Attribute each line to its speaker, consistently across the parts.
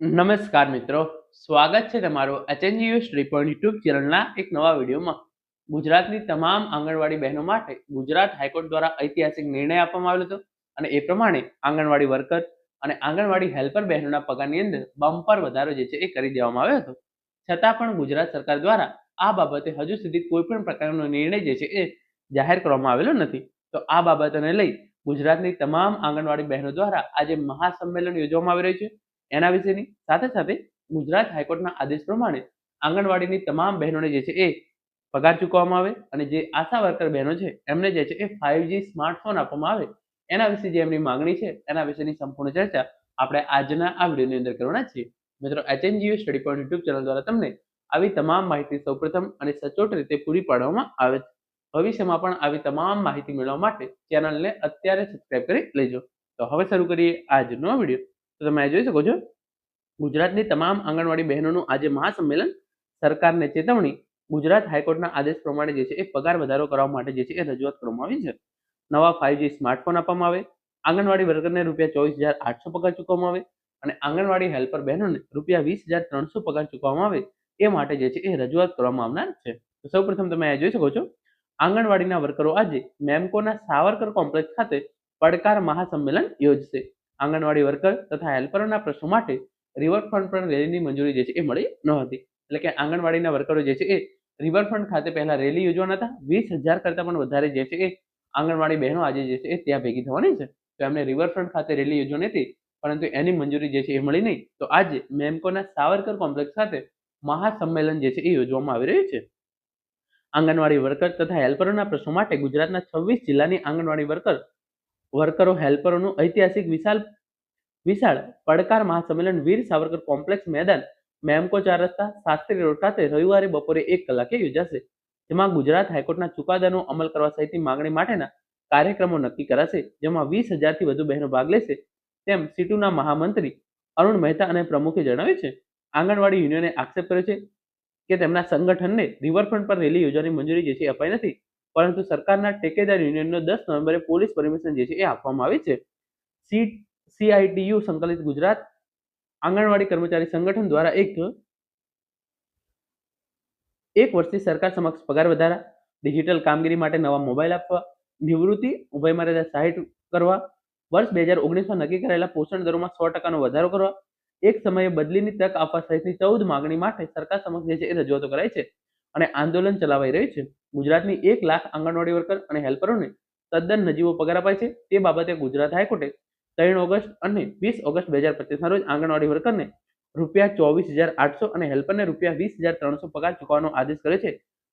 Speaker 1: નમસ્કાર મિત્રો, સ્વાગત છે તમારું એચએનજીયુ પોઈન્ટ યુટ્યુબ ચેનલના એક નવા વિડીયોમાં. ગુજરાતની તમામ આંગણવાડી બહેનો માટે ગુજરાત હાઈકોર્ટ દ્વારા ઐતિહાસિક નિર્ણય આપવામાં આવેલો હતો અને એ પ્રમાણે આંગણવાડી વર્કર અને આંગણવાડી હેલ્પર બહેનોના પગારની અંદર બમ્પર વધારો જે છે એ કરી દેવામાં આવ્યો હતો. છતાં પણ ગુજરાત સરકાર દ્વારા આ બાબતે હજુ સુધી કોઈ પણ પ્રકારનો નિર્ણય જે છે એ જાહેર કરવામાં આવેલો નથી. તો આ બાબતને લઈ ગુજરાતની તમામ આંગણવાડી બહેનો દ્વારા આજે મહાસંમેલન યોજવામાં આવી રહ્યું છે. એના વિશેની સાથે સાથે ગુજરાત હાઈકોર્ટના આદેશ પ્રમાણે આંગણવાડીની તમામ બહેનોને જે છે એ પગાર ચૂકવવામાં આવે અને જે આશા વર્કર બહેનો છે એમને જે છે એ ફાઇવ જી સ્માર્ટફોન આપવામાં આવે. એના વિશે જે એમની માંગણી છે એના વિશેની સંપૂર્ણ ચર્ચા આપણે આજના આ વિડીયોની અંદર કરવાના છીએ. મિત્રો HNGU study point YouTube channel દ્વારા તમને આવી તમામ માહિતી સૌપ્રથમ અને સચોટ રીતે પૂરી પાડવામાં આવે છે. ભવિષ્યમાં પણ આવી તમામ માહિતી મેળવવા માટે ચેનલને અત્યારે સબસ્ક્રાઇબ કરી લેજો. તો હવે શરૂ કરીએ આજનો વીડિયો. તો તમે જોઈ શકો છો, ગુજરાતની તમામ આંગણવાડી બહેનોનું આજે મહાસંમેલન સરકારને ચેતવણી. ગુજરાત હાઈકોર્ટના આદેશ પ્રમાણે જે છે એ પગાર વધારો કરવા માટે જે છે એ રજૂઆત કરવામાં આવી છે. નવા ફાઇવજી સ્માર્ટફોન આપવામાં આવે, આંગણવાડી વર્કરને રૂપિયા ચોવીસ હજાર આઠસો પગાર ચૂકવવામાં આવે અને આંગણવાડી હેલ્પર બહેનોને રૂપિયા વીસ હજાર ત્રણસો પગાર ચૂકવવામાં આવે એ માટે જે છે એ રજૂઆત કરવામાં આવનાર છે. તો સૌ પ્રથમ તમે આ જોઈ શકો છો, આંગણવાડીના વર્કરો આજે મેમકોના સાવરકર કોમ્પ્લેક્સ ખાતે પડકાર મહાસંમેલન યોજશે. આંગણવાડી વર્કર તથા હેલ્પરોના પ્રશ્નો માટે રિવરફ્રન્ટ પર રેલીની મંજૂરી જે છે એ મળી ન હતી. એટલે કે આંગણવાડીના વર્કરો જે છે એ રિવરફ્રન્ટ ખાતે પહેલા રેલી યોજવાના હતા. વીસ હજાર કરતાં પણ વધારે જે છે એ આંગણવાડી બહેનો આજે જે છે એ ત્યાં ભેગી થવાની છે. તો એમને રિવરફ્રન્ટ ખાતે રેલી યોજવાની હતી, પરંતુ એની મંજૂરી જે છે એ મળી નહીં. તો આજે મેમકોના સાવરકર કોમ્પ્લેક્સ ખાતે મહાસંમેલન જે છે એ યોજવામાં આવી રહ્યું છે. આંગણવાડી વર્કર તથા હેલ્પરોના પ્રશ્નો માટે ગુજરાતના છવ્વીસ જિલ્લાની આંગણવાડી વર્કર વર્કરો, હેલ્પરોનું ઐતિહાસિક વિશાળ વિશાળ પડકાર મહાસંમેલન વીર સાવરકર કોમ્પ્લેક્સ મેદાન, મેમકો ચાર રસ્તા, શાસ્ત્રી રોડ ખાતે રવિવારે બપોરે એક કલાકે યોજાશે. જેમાં ગુજરાત હાઈકોર્ટના ચુકાદાનો અમલ કરવા સહિતની માંગણી માટેના કાર્યક્રમો નક્કી કરાશે, જેમાં વીસ હજારથી વધુ બહેનો ભાગ લેશે, તેમ સીટુના મહામંત્રી અરુણ મહેતા અને પ્રમુખે જણાવ્યું છે. આંગણવાડી યુનિયને આક્ષેપ કર્યો છે કે તેમના સંગઠનને રિવરફ્રન્ટ પર રેલી યોજવાની મંજૂરી જે છે અપાઈ નથી. પરંતુ સરકારના ટેકેદાર યુનિયનનો દસ નવેમ્બરે પોલીસ પરમિશન જે છે એ આપવામાં આવી છે. સી, સીઆઈટીયુ સંકલિત ગુજરાત આંગણવાડી કર્મચારી સંગઠન દ્વારા એક એક વર્ષથી સરકાર સમક્ષ પગાર વધારા, ડિજિટલ કામગીરી માટે નવા મોબાઈલ આપવા, નિવૃત્તિ, ઉભય મર્યાદા સાહીઠ કરવા, વર્ષ બે હજાર ઓગણીસમાં નક્કી કરેલા પોષણ દરોમાં સો ટકાનો વધારો કરવા, એક સમયે બદલીની તક આપવા સહિતની ચૌદ માગણી માટે સરકાર સમક્ષ જે છે એ રજૂઆતો કરાઈ છે. અને આંદોલન ચલાવાઈ રહ્યું છે. ગુજરાતની એક લાખ આંગણવાડી વર્કર અને હેલ્પરોને તદ્દન નજીવો પગાર અપાય છે. તે બાબતે ગુજરાત હાઈકોર્ટે ત્રણ ઓગસ્ટ અને વીસ ઓગસ્ટ બે હજાર પચીસના રોજ આંગણવાડી વર્કરને રૂપિયા ચોવીસ હજાર આઠસો અને હેલ્પરને રૂપિયા વીસ હજાર ત્રણસો પગાર ચૂકવવાનો આદેશ કરે છે.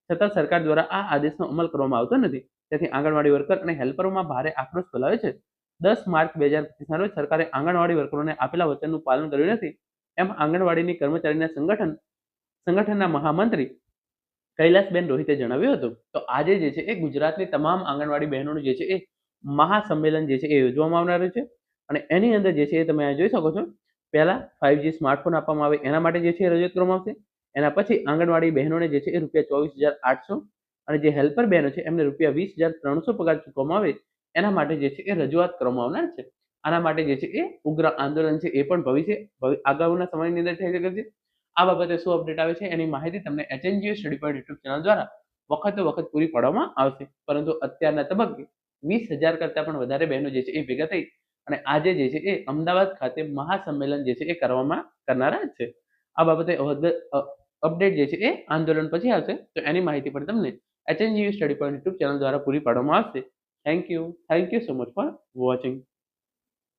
Speaker 1: છતાં સરકાર દ્વારા આ આદેશનો અમલ કરવામાં આવતો નથી. તેથી આંગણવાડી વર્કર અને હેલ્પરોમાં ભારે આક્રોશ ફેલાવે છે. દસ માર્ચ બે હજાર પચીસના રોજ સરકારે આંગણવાડી વર્કરોને આપેલા વચનનું પાલન કર્યું નથી. એમ આંગણવાડીની કર્મચારીના સંગઠન સંગઠનના મહામંત્રી કૈલાસબેન રોહિતે જણાવ્યું હતું, તો આજે જે છે એ ગુજરાતની તમામ આંગણવાડી બહેનોનું જે છે એ મહાસંમેલન જે છે એ યોજવામાં આવનારું છે. અને એની અંદર જે છે એ તમે જોઈ શકો છો, પહેલા ફાઇવ જી સ્માર્ટફોન આપવામાં આવે, એના માટે જે છે એ રજૂઆત કરવામાં આવશે. એના પછી આંગણવાડી બહેનોને જે છે એ રૂપિયા ચોવીસ હજાર આઠસો અને જે હેલ્પર બહેનો છે એમને રૂપિયા વીસ હજાર ત્રણસો પગાર ચૂકવવામાં આવે, એના માટે જે છે એ રજૂઆત કરવામાં આવનાર છે. આના માટે જે છે એ ઉગ્ર આંદોલન છે એ પણ ભવિષ્ય અગાઉના સમયની અંદર થઈ શકે છે. આ બાબતે શું અપડેટ આવે છે એની માહિતી તમને HNGO study point YouTube channel દ્વારા વખતો વખત પૂરી પાડવામાં આવશે. પરંતુ અત્યારના તબક્કે વીસ હજાર કરતાં પણ વધારે બહેનો જે છે એ ભેગા થઈ અને આજે જે છે એ અમદાવાદ ખાતે મહાસંમેલન જે છે એ કરવામાં કરનારા છે. આ બાબતે અપડેટ જે છે એ આંદોલન પછી આવશે. તો એની માહિતી પણ તમને HNGU study point YouTube channel દ્વારા પૂરી પાડવામાં આવશે. Thank you thank you so much for watching